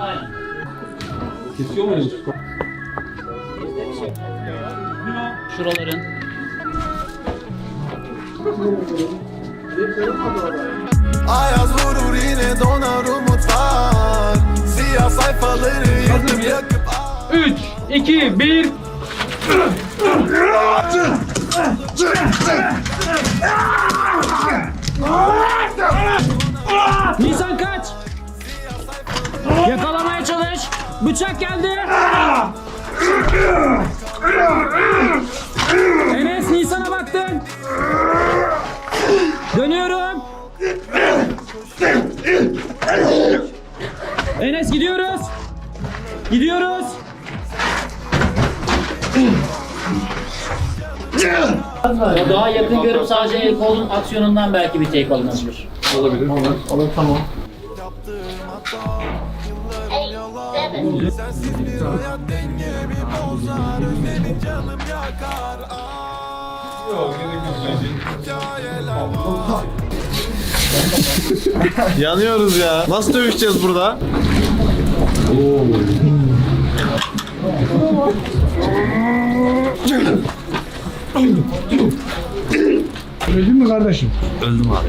Aynen. Kesiyor muyuz? Bizde bir şey. Şuraların. Ayaz vurur yine donar umutlar Siyah sayfaları yırtıp yakıp 3, 2, 1. Nisan kaç. Yakalamaya çalış. Bıçak geldi. Daha yakın görüp sadece el kolun aksiyonundan belki bir take alınabilir. Olabilir. Olur, olur tamam. Sensiz bir hayat denge bir bozar Benim canım yakar Yok, gerek yok. Yanıyoruz ya. Nasıl dövüşeceğiz burada? Öldün mü kardeşim? Öldüm abi.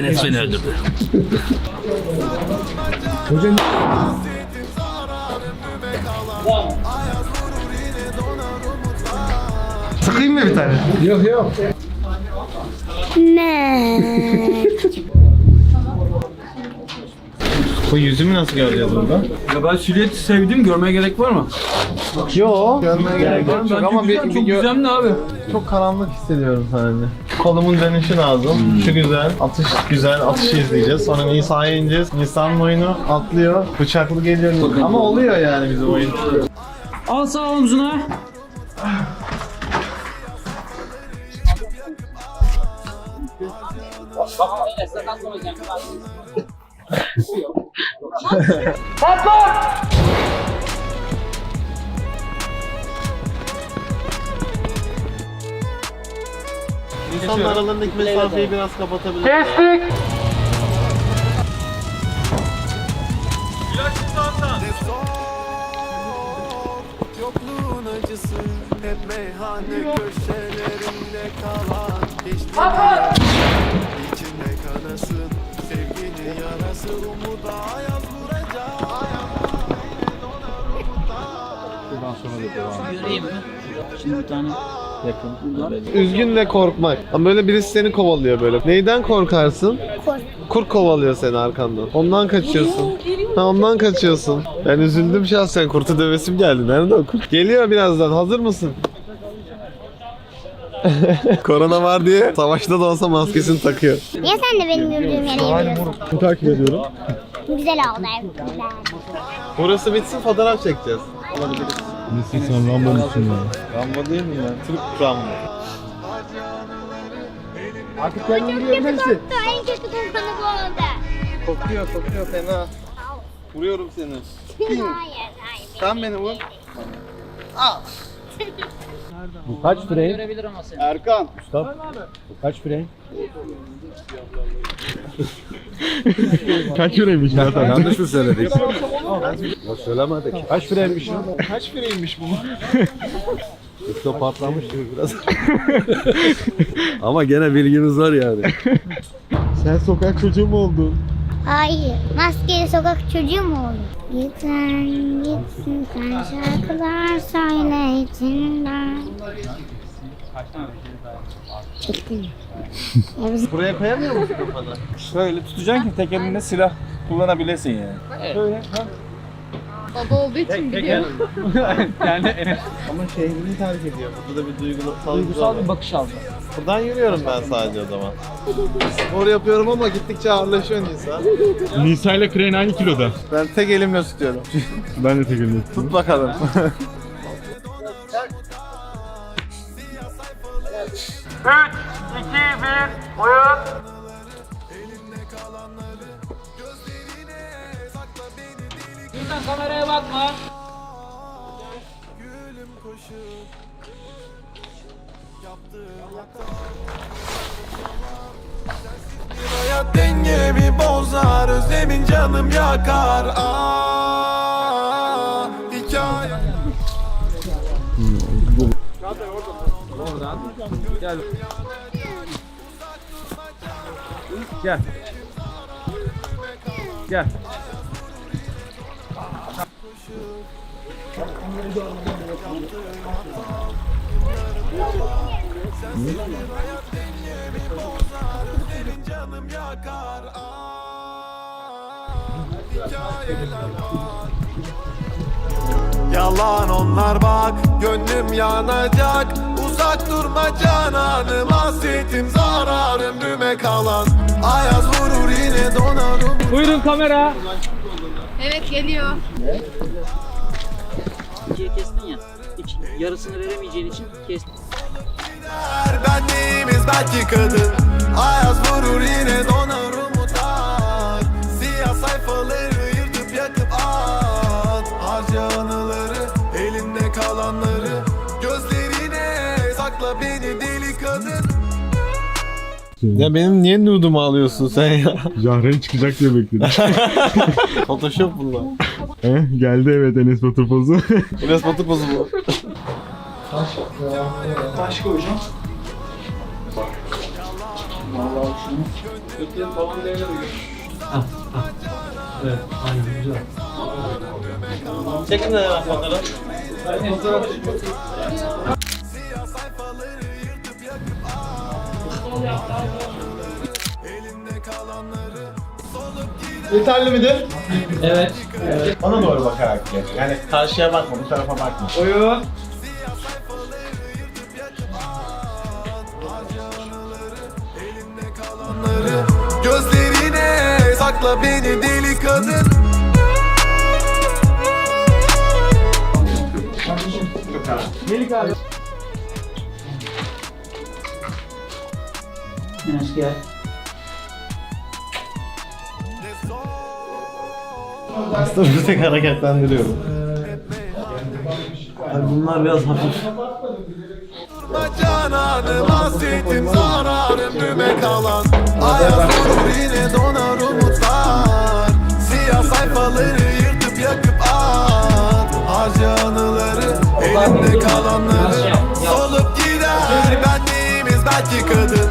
Enes beni öldürdü. Hoca Sıkayım mı bir tane? yok yok. Bu yüzümü nasıl göreceğiz burada? Ya ben silüeti sevdim. Görmeye gerek var mı? Yo. Görmeye gerek yok Bence ama güzel, bir, çok bir gö- güzel abi. çok karanlık hissediyorum sadece. Kolumun dönüşü lazım. Şu güzel. Atış güzel. Atışı izleyeceğiz. Sonra Nisa'ya ineceğiz. Nisa'nın oyunu atlıyor. Bıçaklı geliyor. Ama oluyor yani bizim oyun. Al sağ omzuna. İnsanın aralarındaki mesafeyi biraz kapatabiliriz. Ne zor Yokluğun acısı Hep meyhane köşelerinde kalan Geçtiğinde Göreyim mi? Şimdi bir tane Üzgün ve korkmak. Ama böyle birisi seni kovalıyor böyle. Neyden korkarsın? Kurt. Kurt kovalıyor seni arkandan. Ondan kaçıyorsun. Ha ondan kaçıyorsun. Ben üzüldüm şahsen. Kurtu dövesim geldi. Nerede o kurt? Geliyor birazdan. Hazır mısın? Korona var diye savaşta da olsa maskesini takıyor. Niye sen de benim yürüdüğüm yere yürüyorsun? Bu takip ediyorum. Güzel oldu. Güzel. Burası bitsin fotoğraf çekeceğiz. Nesin sen Rambo musun ya? Rambo değil mi ya? Türk Rambo. Artık kendini koktu. En kötü kokanı bu oldu. Kokuyor kokuyor fena. Vuruyorum seni. hayır hayır. Sen beni vur. Kaç frame? görebilir ama seni. Erkan. Kaç frame? Kaç yüreğmiş zaten? Yanlış mı söyledik? ya söylemedik. Kaç frame'miş lan? Kaç yüreğmiş bu? Yoksa patlamış gibi biraz. Ama gene bilginiz var yani. Sen sokak çocuğu mu oldun? Hayır. Maskeli sokak çocuğu mu olur? Gitsen gitsin sen şarkılar söyle içinden. Biz Buraya koyamıyor musun kafana? Şöyle tutacaksın ki tek elinde silah kullanabilesin yani. Şöyle. Ha. Baba olduğu için biliyor. Ama şehrini terk ediyor. Burada da bir duygusal, Duygusal bir bakış aldı. Buradan yürüyorum ben sadece o zaman. Spor yapıyorum ama gittikçe ağırlaşıyor insan. Nisa ile Crane aynı kiloda. Ben tek elimle tutuyorum. Ben de tek elimde. Tut bakalım. Lütfen kameraya bakma. Gülüm koşup Hayat dengemi bozar Özlemin canım yakar Aa, hikaye Gel. Gel. Gel. Yalan onlar bak Gönlüm yanacak. Uzak durma cananım Hasretim zararım. Düme kalan Ayaz vurur yine donarım Buyurun kamera. Evet geliyor. İkiye kestin ya. Hiç yarısını veremeyeceğin için kestin. Benliğimiz belki kadın Ayaz vurur yine donar umutlar Siyah sayfaları Ya benim niye nude'umu alıyorsun sen ya? Jahren çıkacak diye bekledim. Photoshop bunlar. He, geldi evet Enes Batur pozu. Enes Batur pozu bu. Taş koyacağım. Vallahi şunu. Evet, aynen güzel. Çekin de ya fotoğraf. Yeterli midir? Evet. Bana doğru bakarak gel. Yani karşıya bakma, bu tarafa bakma. Oyun. Elinde kalanları Gözlerine sakla beni deli kadın Melik abi. Enes gel. Aslında bir tek hareketlendiriyorum. Yani bunlar biraz hafif. Durma cananım hasretim zararım düme kalan Ayaz vurur yine donar umutlar Siyah sayfaları yırtıp yakıp at Harca anıları elinde kalanları Solup gider benliğimiz belki kadın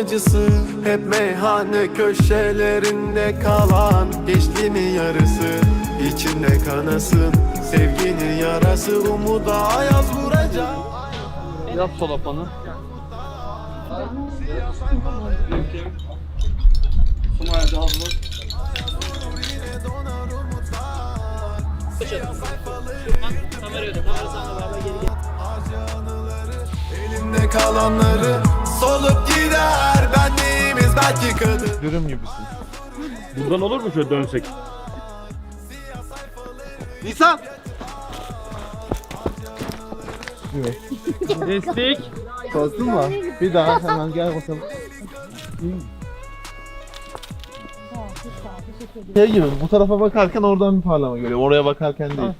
acısı Hep meyhane köşelerinde kalan Geçtiğimin yarısı içinde kanasın Sevginin yarası umuda ayaz vuracak Yap solapanı. Sumaya da hazır. Kameraya da kamera sana beraber geri gel. Elinde kalanları solup gider Benliğimiz belki kadın Dürüm gibisin. Buradan olur mu şöyle dönsek? Nisan! Destek. Kostüm mı? Bir daha hemen gel bakalım. Şey gibi bu tarafa bakarken oradan bir parlama görüyorum. Oraya bakarken değil.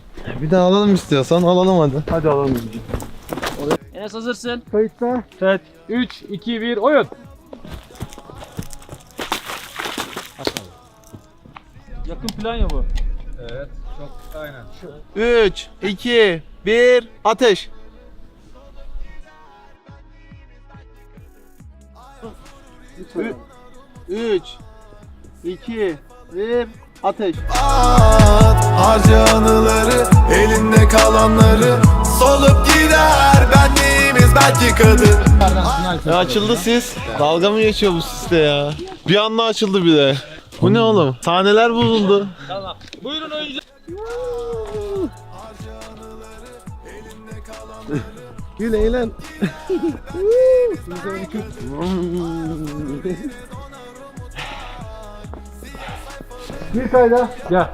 Bir daha alalım istiyorsan alalım hadi. Hadi alalım. Enes hazırsın. Kayıtta. Evet. 3, 2, 1 oyun. Yakın plan ya bu. 3, 2, 1, ateş. Ü- 3, 2, 1, ateş. at Harca anıları elinde kalanları Solup gider benliğimiz belki kadın Ya açıldı sis. Dalga mı geçiyor bu siste ya? Bir anda açıldı bir de. Bu ne oğlum? Sahneler bozuldu. Buyurun oyuncu. Gül eğlen. Bir kayda. Gel.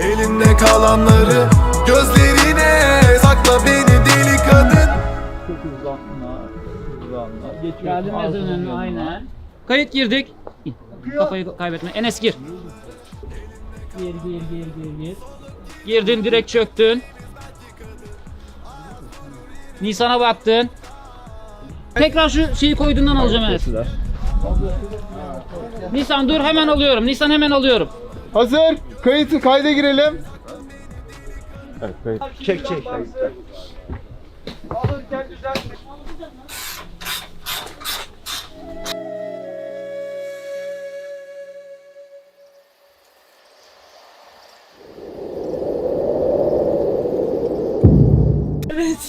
Elinde kalanları gözlerine sakla beni deli kadın Çok. Geçiyorsun. Geldin ağzına mezunun yanına. aynen. Kayıt girdik. Kafayı kaybetme. Enes gir. Gir gir gir gir gir. Girdin direkt çöktün. Nisan'a baktın. Tekrar şu şeyi koyduğundan alacağım Enes. Nisan dur hemen alıyorum. Nisan hemen alıyorum. Hazır. Kayıt kayda girelim. Çek çek.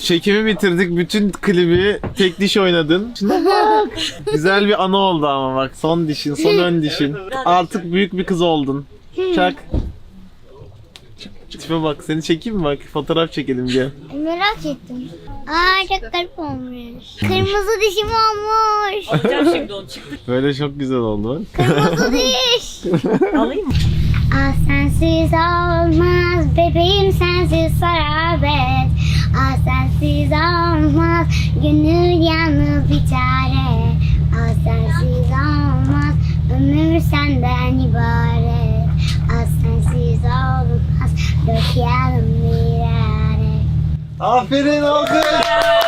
Çekimi bitirdik. Bütün klibi tek diş oynadın. Şuna bak. Güzel bir ana oldu ama bak. Son dişin, son ön dişin. Artık büyük bir kız oldun. Çak. Tipe bak. Seni çekeyim mi bak? Fotoğraf çekelim gel. Merak ettim. Aa çok garip olmuş. Kırmızı dişim olmuş. şimdi onu çıktı. Böyle çok güzel oldu. Kırmızı diş. Alayım mı? Ah sensiz olmaz bebeğim sensiz sarabet Ah sensiz olmaz gönül yalnız bir çare Ah sensiz olmaz ömür senden ibaret olmaz dök yarım bir Aferin alkış.